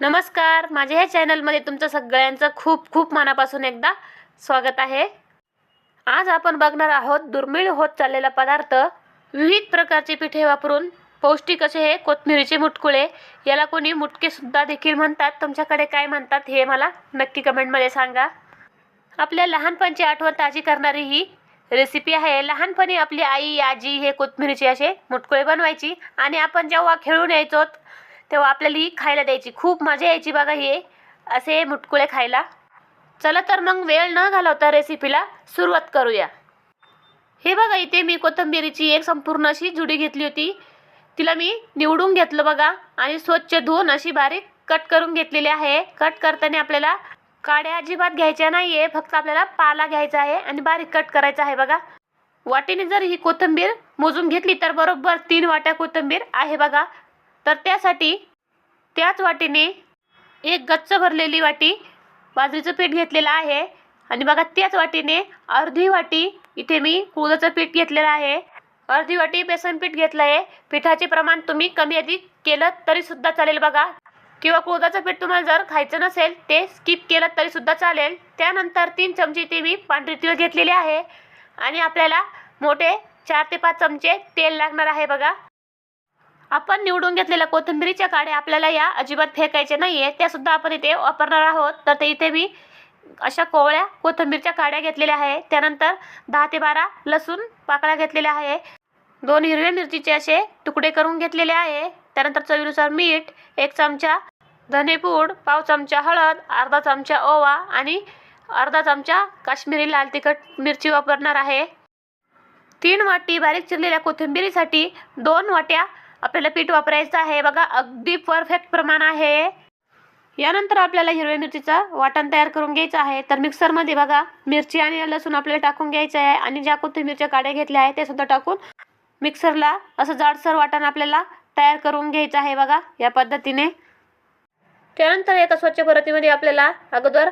नमस्कार. माझ्या ह्या चॅनलमध्ये तुमचं सगळ्यांचं खूप खूप मनापासून एकदा स्वागत आहे. आज आपण बघणार आहोत दुर्मिळ होत चाललेला पदार्थ विविध प्रकारचे पिठे वापरून पौष्टिक असे हे कोथमिरीचे मुटकुळे याला कोणी मुटकेसुद्धा देखील म्हणतात. तुमच्याकडे काय म्हणतात हे मला नक्की कमेंटमध्ये सांगा. आपल्या लहानपणची आठवण ताजी करणारी ही रेसिपी आहे. लहानपणी आपली आई आजी हे कोथमिरीचे असे मुटकुळे बनवायची आणि आपण जेव्हा खेळून यायचो तेव्हा आपल्याला ही खायला द्यायची. खूप मजा यायची बघा हे. असे मुटकुळे खायला. चला तर मग वेळ न घालवता रेसिपीला सुरुवात करूया. हे बघा इथे मी कोथिंबिरीची एक संपूर्ण अशी जुडी घेतली होती. तिला मी निवडून घेतलं बघा. आणि स्वच्छ धुवून अशी बारीक कट करून घेतलेली आहे. कट करताना आपल्याला काड्या अजिबात घ्यायच्या नाही आहे फक्त आपल्याला पाला घ्यायचा आहे आणि बारीक कट करायचा आहे बघा. वाटीने जर ही कोथिंबीर मोजून घेतली तर बरोबर तीन वाट्या कोथिंबीर आहे बघा. तर त्यासाठी त्याच वाटीने एक गच्च भरलेली वाटी बाजरीचं पीठ घेतलेलं आहे. आणि बघा त्याच वाटीने अर्धी वाटी इथे मी कुळाचं पीठ घेतलेलं आहे. अर्धी वाटी बेसन पीठ घेतलं आहे पिठाचे प्रमाण तुम्ही कमी अधिक केलं तरीसुद्धा चालेल बघा. किंवा कुळदाचं पीठ तुम्हाला जर खायचं नसेल ते स्किप केलं तरीसुद्धा चालेल. त्यानंतर तीन चमचे इथे मी पांढरी तीळ घेतलेले आहे. आणि आपल्याला मोठे चार ते पाच चमचे तेल लागणार आहे बघा. आपण निवडून घेतलेल्या कोथिंबीरीच्या काड्या आपल्याला या अजिबात फेकायच्या नाही आहे त्यासुद्धा आपण इथे वापरणार आहोत. तर ते इथे मी अशा कोवळ्या कोथिंबीरच्या काड्या घेतलेल्या आहे. त्यानंतर दहा ते बारा लसूण पाकळ्या घेतलेल्या आहे. दोन हिरव्या मिरचीचे असे तुकडे करून घेतलेले आहे. त्यानंतर चवीनुसार मीठ एक चमचा धनेपूड पाव चमचा हळद अर्धा चमचा ओवा आणि अर्धा चमचा काश्मीरी लाल तिखट मिरची वापरणार आहे. तीन वाटी बारीक चिरलेल्या कोथिंबीरीसाठी दोन वाट्या आपल्याला पीठ वापरायचं आहे. बघा अगदी परफेक्ट प्रमाण आहे. यानंतर आपल्याला हिरव्या मिरचीचा वाटण तयार करून घ्यायचं आहे. तर मिक्सरमध्ये बघा मिरची आणि लसूण आपल्याला टाकून घ्यायचं आहे आणि ज्या कोथिंबीरच्या काड्या घेतल्या आहे ते सुद्धा टाकून मिक्सरला असं जाडसर वाटण आपल्याला तयार करून घ्यायचं आहे बघा या पद्धतीने. त्यानंतर एका स्वच्छ परतीमध्ये आपल्याला अगोदर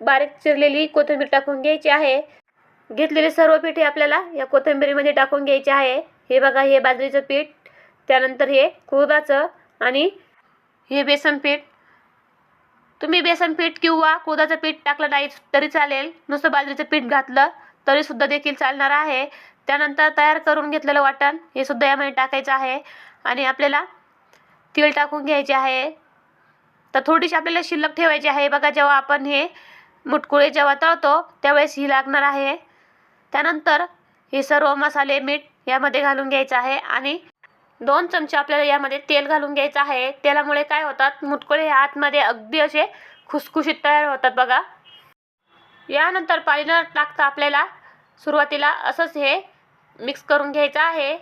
बारीक चिरलेली कोथिंबीर टाकून घ्यायची आहे. घेतलेले सर्व पीठ हे आपल्याला या कोथिंबीरीमध्ये टाकून घ्यायचे आहे. हे बघा हे बाजरीचं पीठ. त्यानंतर हे कुळदाचं आणि हे बेसन पीठ. तुम्ही बेसन पीठ किंवा कोदाचं पीठ टाकलं नाही तरी चालेल. नुसतं बाजरीचं पीठ घातलं तरीसुद्धा देखील चालणार आहे. त्यानंतर तयार करून घेतलेलं वाटण हे सुद्धा यामध्ये टाकायचं आहे. आणि आपल्याला तीळ टाकून घ्यायचे आहे. तर थोडीशी आपल्याला शिल्लक ठेवायची आहे. बघा जेव्हा आपण हे मुटकुळे जेव्हा तळतो त्यावेळेस ही लागणार आहे. त्यानंतर हे सर्व मसाले मीठ यामध्ये घालून घ्यायचं आहे. आणि दोन चमचे आपल्याला यामध्ये तेल घालून घ्यायचं आहे. तेलामुळे काय होतात? मुटकुळे हे आतमध्ये अगदी असे खुसखुशीत तयार होतात बघा. यानंतर पाणी न टाकता आपल्याला सुरुवातीला असंच हे मिक्स करून घ्यायचं आहे.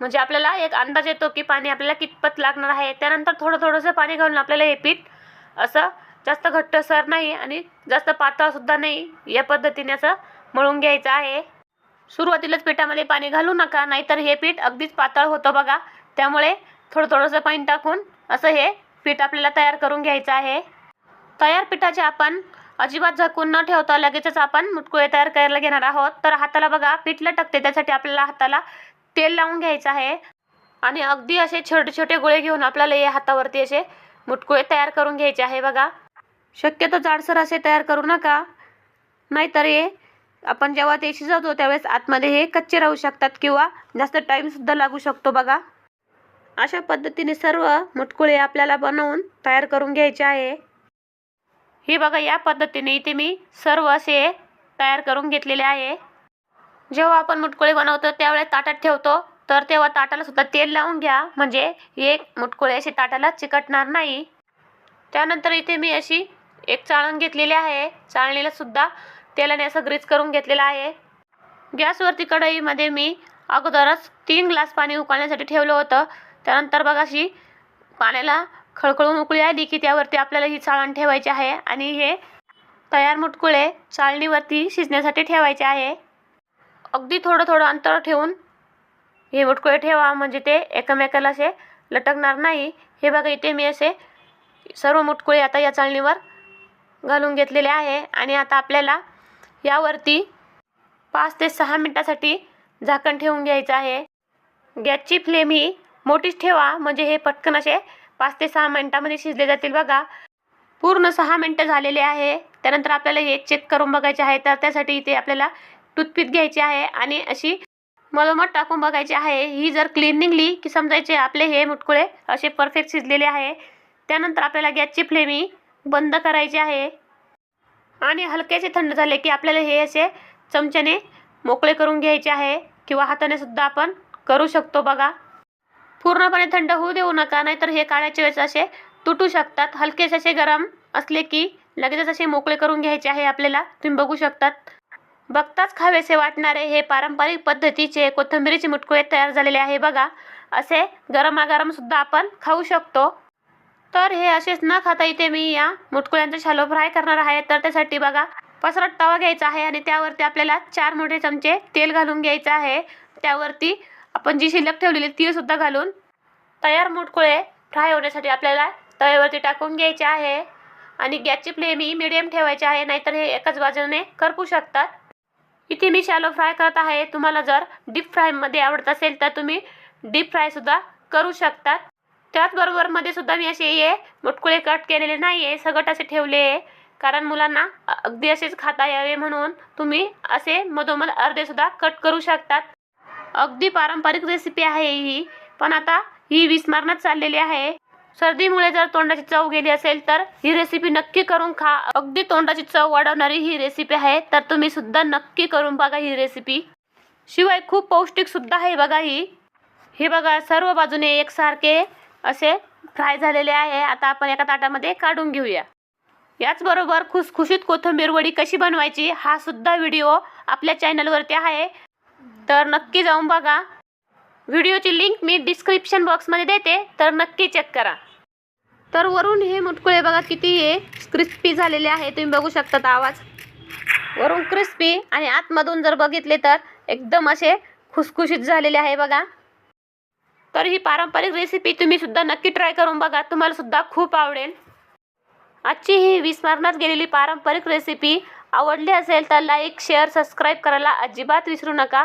म्हणजे आपल्याला एक अंदाज येतो की पाणी आपल्याला कितपत लागणार आहे. त्यानंतर थोडं थोडंसं पाणी घालून आपल्याला हे पीठ असं जास्त घट्टसर नाही आणि जास्त पातळसुद्धा नाही. या पद्धतीने असं मळून घ्यायचं आहे. सुरुवातीलाच पिठामध्ये पाणी घालू नका नाहीतर हे पीठ अगदीच पातळ होतं बघा. त्यामुळे थोडं थोडंसं पाणी टाकून असं हे पीठ आपल्याला तयार करून घ्यायचं आहे. तयार पिठाचे आपण अजिबात झाकून न ठेवता लगेचच आपण मुटकुळे तयार करायला घेणार आहोत. तर हाताला बघा पीठ लटकते त्यासाठी आपल्याला हाताला तेल लावून घ्यायचं आहे. आणि अगदी असे छोटे छोटे गोळे घेऊन आपल्याला हे हातावरती असे मुटकुळे तयार करून घ्यायचे आहे बघा. शक्यतो जाडसर असे तयार करू नका. नाहीतर हे आपण जेव्हा ते शिजवतो त्यावेळेस आतमध्ये हे कच्चे राहू शकतात किंवा जास्त टाईमसुद्धा लागू शकतो बघा. अशा पद्धतीने सर्व मुटकुळे आपल्याला बनवून तयार करून घ्यायचे आहे. हे बघा या पद्धतीने इथे मी सर्व असे तयार करून घेतलेले आहे. जेव्हा आपण मुटकुळे बनवतो त्यावेळेस ताटात ठेवतो तर तेव्हा ताटाला सुद्धा तेल लावून घ्या. म्हणजे एक मुटकुळे असे ताटाला चिकटणार नाही. त्यानंतर इथे मी अशी एक चाळण घेतलेली आहे. चाळणीला सुद्धा तेलाने असं ग्रीस करून घेतलेलं आहे. गॅसवरती कढईमध्ये मी अगोदरच तीन ग्लास पाणी उकळण्यासाठी ठेवलं होतं. त्यानंतर बघा अशी पाण्याला खळखळून उकळी आली की त्यावरती आपल्याला ही चाळण ठेवायची आहे आणि हे तयार मुटकुळे चाळणीवरती शिजण्यासाठी ठेवायचे आहे. अगदी थोडं थोडं अंतर ठेवून हे मुटकुळे ठेवा म्हणजे ते एकमेकाला असे लटकणार नाही. हे बघा इथे मी असे सर्व मुटकुळे आता या चाळणीवर घालून घेतलेले आहे आणि आता आपल्याला यावरती पाच ते सहा मिनटासाठी झाकण ठेवून घ्यायचं आहे. गॅसची फ्लेम ही मोठीच ठेवा. म्हणजे हे पटकन असे पाच ते सहा मिनटामध्ये शिजले जातील बघा. पूर्ण सहा मिनटं झालेले आहे. त्यानंतर आपल्याला हे चेक करून बघायचे आहे. तर त्यासाठी इथे आपल्याला टूथपिक घ्यायची आहे आणि अशी मधोमध टाकून बघायची आहे. ही जर क्लीन निघली की समजायचे आपले हे मुटकुळे असे परफेक्ट शिजलेले आहे. त्यानंतर आपल्याला गॅसची फ्लेमी बंद करायची आहे. आणि हलक्याचे थंड झाले की आपल्याला हे असे चमच्याने मोकळे करून घ्यायचे आहे. किंवा हाताने सुद्धा आपण करू शकतो बघा. पूर्णपणे थंड होऊ देऊ नका नाहीतर हे काळ्याचे वेळेस असे तुटू शकतात. हलकेसे असे गरम असले की लगेचच असे मोकळे करून घ्यायचे आहे आपल्याला. तुम्ही बघू शकतात. बघताच खावेसे वाटणारे हे पारंपरिक पद्धतीचे कोथिंबिरीचे मुटकुळे तयार झालेले आहे बघा. असे गरमागरम सुद्धा आपण खाऊ शकतो. तर हे असेच न खाता इथे मी या मुटकुळ्यांचा शालो फ्राय करणार आहे. तर त्यासाठी बघा पसरट तवा घ्यायचा आहे आणि त्यावरती आपल्याला चार मोठे चमचे तेल घालून घ्यायचं आहे. त्यावरती आपण जी शिल्लक ठेवलेली ती सुद्धा घालून तयार मुटकुळे फ्राय होण्यासाठी आपल्याला तव्यावरती टाकून घ्यायचे आहे. आणि गॅसची फ्लेम ही मिडियम ठेवायची आहे नाहीतर हे एकाच बाजूने करपू शकतात. इथे मी शॅलो फ्राय करत आहे. तुम्हाला जर डीप फ्रायमध्ये आवडत असेल तर तुम्ही डीप फ्रायसुद्धा करू शकतात. त्याचबरोबरमध्ये सुद्धा मी असे हे मुटकुळे कट केलेले नाही आहे सगट असे ठेवले आहे. कारण मुलांना अगदी असेच खाता यावे म्हणून तुम्ही असे मधोमध अर्धेसुद्धा कट करू शकतात. अगदी पारंपरिक रेसिपी आहे ही. पण आता ही विस्मरणात चाललेली आहे. सर्दीमुळे जर तोंडाची चव गेली असेल तर ही रेसिपी नक्की करून खा. अगदी तोंडाची चव वाढवणारी ही रेसिपी आहे. तर तुम्ही सुद्धा नक्की करून बघा ही रेसिपी शिवाय खूप पौष्टिक सुद्धा आहे बघा ही. हे बघा सर्व बाजूने एकसारखे असे फ्राय झालेले आहे. आता आपण एका ताटामध्ये काढून घेऊया. याचबरोबर खुसखुशीत कोथिंबीर वडी कशी बनवायची हा सुद्धा व्हिडिओ आपल्या चॅनलवरती आहे. तर नक्की जाऊन बघा. व्हिडिओची लिंक मी डिस्क्रिप्शन बॉक्समध्ये देते तर नक्की चेक करा. तर वरून हे मुटकुळे बघा किती हे क्रिस्पी झालेले आहे तुम्ही बघू शकतात आवाज. वरून क्रिस्पी आणि आतमधून जर बघितले तर एकदम असे खुसखुशीत झालेले आहे बघा. तर ही पारंपरिक रेसिपी तुम्ही सुद्धा नक्की ट्राय करून बघा तुम्हाला सुद्धा खूप आवडेल. आजची ही विस्मरणात गेलेली पारंपरिक रेसिपी आवडली असेल तर लाईक शेअर सबस्क्राईब करायला अजिबात विसरू नका.